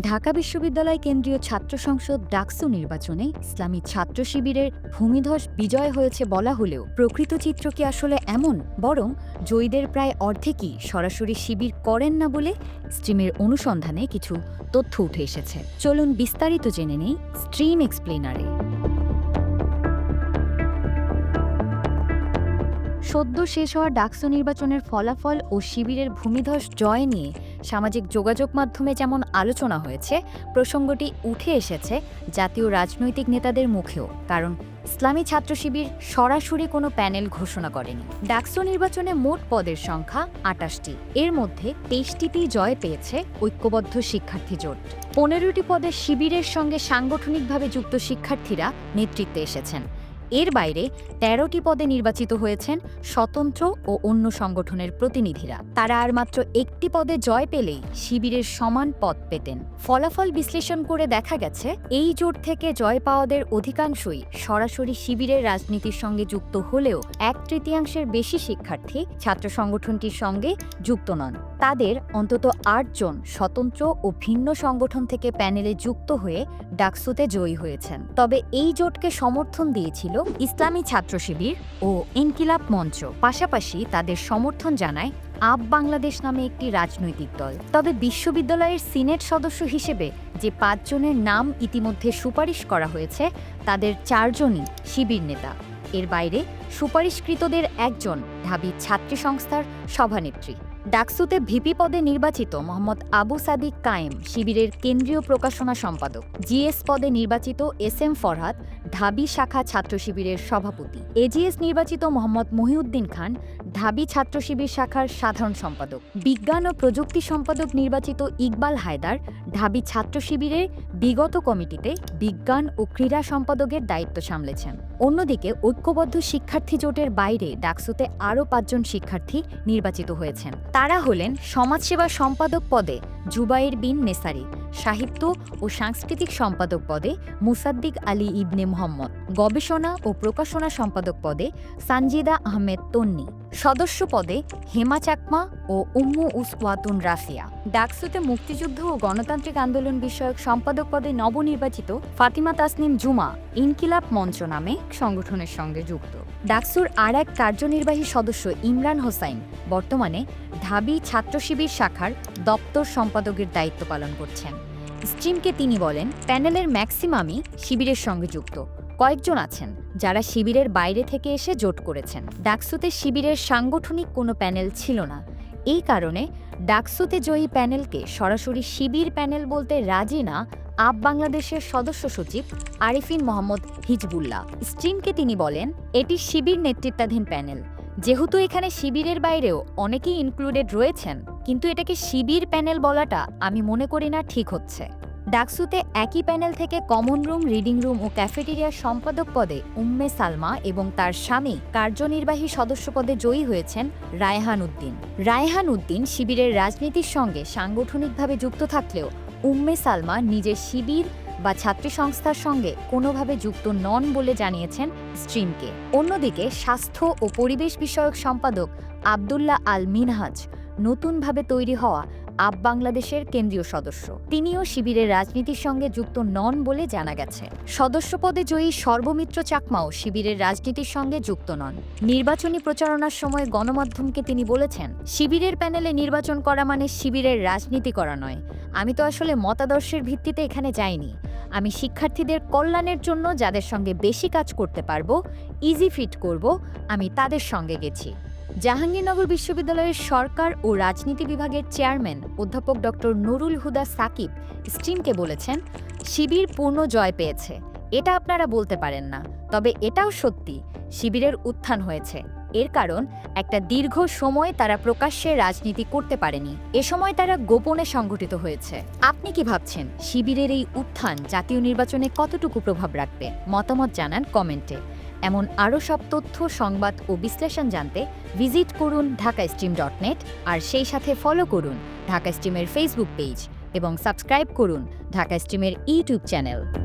ঢাকা বিশ্ববিদ্যালয় কেন্দ্রীয় ছাত্র সংসদ ডাকসু নির্বাচনে ইসলামী ছাত্র শিবিরের ভূমিধস বিজয় হয়েছে বলা হলেও প্রকৃত চিত্র কি আসলে এমন? বরং জয়ীদের প্রায় অর্ধেকই সরাসরি শিবির করেন না বলে স্ট্রিমের অনুসন্ধানে কিছু তথ্য উঠে এসেছে। চলুন বিস্তারিত জেনে নেই স্ট্রিম এক্সপ্লেনারে সদ্য শেষ হওয়া ডাকসু নির্বাচনের ফলাফল ও শিবিরের ভূমিধস জয় নিয়ে সামাজিক যোগাযোগ মাধ্যমে যেমন আলোচনা হয়েছে, প্রসঙ্গটি উঠে এসেছে জাতীয় রাজনৈতিক নেতাদের মুখেও, কারণ ইসলামী ছাত্র শিবির সরাসরি কোনো প্যানেল ঘোষণা করেনি। ডাকসু নির্বাচনে মোট পদের সংখ্যা আটাশটি। এর মধ্যে তেইশটিতেই জয় পেয়েছে ঐক্যবদ্ধ শিক্ষার্থী জোট। পনেরোটি পদে শিবিরের সঙ্গে সাংগঠনিকভাবে যুক্ত শিক্ষার্থীরা নেতৃত্বে এসেছেন। এর বাইরে তেরোটি পদে নির্বাচিত হয়েছেন স্বতন্ত্র ও অন্য সংগঠনের প্রতিনিধিরা। তারা আর মাত্র একটি পদে জয় পেলেই শিবিরের সমান পদ পেতেন। ফলাফল বিশ্লেষণ করে দেখা গেছে, এই জোট থেকে জয় পাওয়াদের অধিকাংশই সরাসরি শিবিরের রাজনীতির সঙ্গে যুক্ত হলেও এক তৃতীয়াংশের বেশি শিক্ষার্থী ছাত্র সংগঠনটির সঙ্গে যুক্ত নন। তাদের অন্তত আটজন স্বতন্ত্র ও ভিন্ন সংগঠন থেকে প্যানেলে যুক্ত হয়ে ডাকসুতে জয়ী হয়েছেন। তবে এই জোটকে সমর্থন দিয়েছিল ইসলামী ছাত্র শিবির ও ইনকিলাব মঞ্চ। পাশাপাশি তাদের সমর্থন জানায় আপ বাংলাদেশ নামে একটি রাজনৈতিক দল। তবে বিশ্ববিদ্যালয়ের সিনেট সদস্য হিসেবে যে পাঁচজনের নাম ইতিমধ্যে সুপারিশ করা হয়েছে, তাদের চারজনই শিবির নেতা। এর বাইরে সুপারিশকৃতদের একজন ঢাবি ছাত্রী সংস্থার সভানেত্রী। ডাকসুতে ভিপি পদে নির্বাচিত মোহাম্মদ আবু সাদিক কায়েম, শিবিরের কেন্দ্রীয় প্রকাশনা সম্পাদক। জিএস পদে নির্বাচিত এস এম ফরহাদ, ঢাবি শাখা ছাত্র শিবিরের সভাপতি। এজিএস নির্বাচিত মোহাম্মদ মহিউদ্দিন খান ঢাবি ছাত্র শিবির শাখার সাধারণ সম্পাদক। বিজ্ঞান ও প্রযুক্তি সম্পাদক নির্বাচিত ইকবাল হায়দার ঢাবি ছাত্র শিবিরের বিগত কমিটিতে বিজ্ঞান ও ক্রীড়া সম্পাদকের দায়িত্ব সামলেছেন। অন্যদিকে ঐক্যবদ্ধ শিক্ষার্থী জোটের বাইরে ডাকসুতে আরও পাঁচজন শিক্ষার্থী নির্বাচিত হয়েছেন। তারা হলেন সমাজসেবা সম্পাদক পদে জুবাইর বিন নেসারি সাহিত্য ও সাংস্কৃতিক সম্পাদক পদে মুসাদ্দিক আলী ইবনে মোহাম্মদ, গবেষণা ও প্রকাশনা সম্পাদক পদে সানজিদা আহমেদ তন্নি, সদস্য পদে হেমা চাকমা ও উম্মু উসওয়াতুন রাফিয়া। ডাকসুতে মুক্তিযুদ্ধ ও গণতান্ত্রিক আন্দোলন বিষয়ক সম্পাদক পদে নবনির্বাচিত ফাতিমা তাসনিম জুমা ইনকিলাব মঞ্চ নামে সংগঠনের সঙ্গে যুক্ত। ডাকসুর আর এক কার্যনির্বাহী সদস্য ইমরান হোসাইন বর্তমানে ঢাবি ছাত্র শিবির শাখার দপ্তর সম্পাদকের দায়িত্ব পালন করছেন। স্ট্রিমকে তিনি বলেন, প্যানেলের ম্যাক্সিমামই শিবিরের সঙ্গে যুক্ত। কয়েকজন আছেন যারা শিবিরের বাইরে থেকে এসে জোট করেছেন। ডাকসুতে শিবিরের সাংগঠনিক কোনো প্যানেল ছিল না। এই কারণে ডাকসুতে জয়ী প্যানেলকে সরাসরি শিবির প্যানেল বলতে রাজি না আপ বাংলাদেশের সদস্য সচিব আরিফিন মোহাম্মদ হিজবুল্লাহ। স্ট্রিমকে তিনি বলেন, এটি শিবির নেতৃত্বাধীন প্যানেল। যেহেতু এখানে শিবিরের বাইরেও অনেকেই ইনক্লুডেড রয়েছেন, কিন্তু এটাকে শিবির প্যানেল বলাটা আমি মনে করি না ঠিক হচ্ছে। ডাকসুতে একই প্যানেল থেকে কমন রুম, রিডিং রুম ও ক্যাফেটেরিয়ার সম্পাদক পদে উম্মে সালমা এবং তার স্বামী কার্যনির্বাহী সদস্য পদে জয়ী হয়েছেন রায়হান উদ্দিন। রায়হান উদ্দিন শিবিরের রাজনীতির সঙ্গে সাংগঠনিকভাবে যুক্ত থাকলেও উম্মে সালমা নিজের শিবির বা ছাত্রী সংস্থার সঙ্গে কোনোভাবে যুক্ত নন বলে জানিয়েছেন স্ট্রিমকে। অন্যদিকে স্বাস্থ্য ও পরিবেশ বিষয়ক সম্পাদক আবদুল্লাহ আল মিনহাজ নতুনভাবে তৈরি হওয়া আপ বাংলাদেশের কেন্দ্রীয় সদস্য। তিনিও শিবিরের রাজনীতির সঙ্গে যুক্ত নন বলে জানা গেছে। সদস্য পদে জয়ী সর্বমিত্র চাকমাও শিবিরের রাজনীতির সঙ্গে যুক্ত নন। নির্বাচনী প্রচারণার সময় গণমাধ্যমকে তিনি বলেছেন, শিবিরের প্যানেলে নির্বাচন করা মানে শিবিরের রাজনীতি করা নয়। আমি তো আসলে মতাদর্শের ভিত্তিতে এখানে যাইনি। আমি শিক্ষার্থীদের কল্যাণের জন্য যাদের সঙ্গে বেশি কাজ করতে পারব ইজি ফিট করব, আমি তাদের সঙ্গে গেছি। জাহাঙ্গীরনগর বিশ্ববিদ্যালয়ের সরকার ও রাজনীতি বিভাগের চেয়ারম্যান অধ্যাপক ডক্টর নুরুল হুদা সাকিব স্ট্রিমকে বলেছেন, শিবির পূর্ণ জয় পেয়েছে। এটা আপনারা বলতে পারেন না, তবে এটাও সত্যি, শিবিরের উত্থান হয়েছে। এর কারণ, একটা দীর্ঘ সময় তারা প্রকাশ্যে রাজনীতি করতে পারেনি। এ সময় তারা গোপনে সংগঠিত হয়েছে। আপনি কি ভাবছেন, শিবিরের এই উত্থান জাতীয় নির্বাচনে কতটুকু প্রভাব রাখবে? মতামত জানান কমেন্টে। এমন আরও সব তথ্য, সংবাদ ও বিশ্লেষণ জানতে ভিজিট করুন ঢাকা স্ট্রিম ডট নেট আর সেই সাথে ফলো করুন ঢাকা স্ট্রিমের ফেসবুক পেজ এবং সাবস্ক্রাইব করুন ঢাকা স্ট্রিমের ইউটিউব চ্যানেল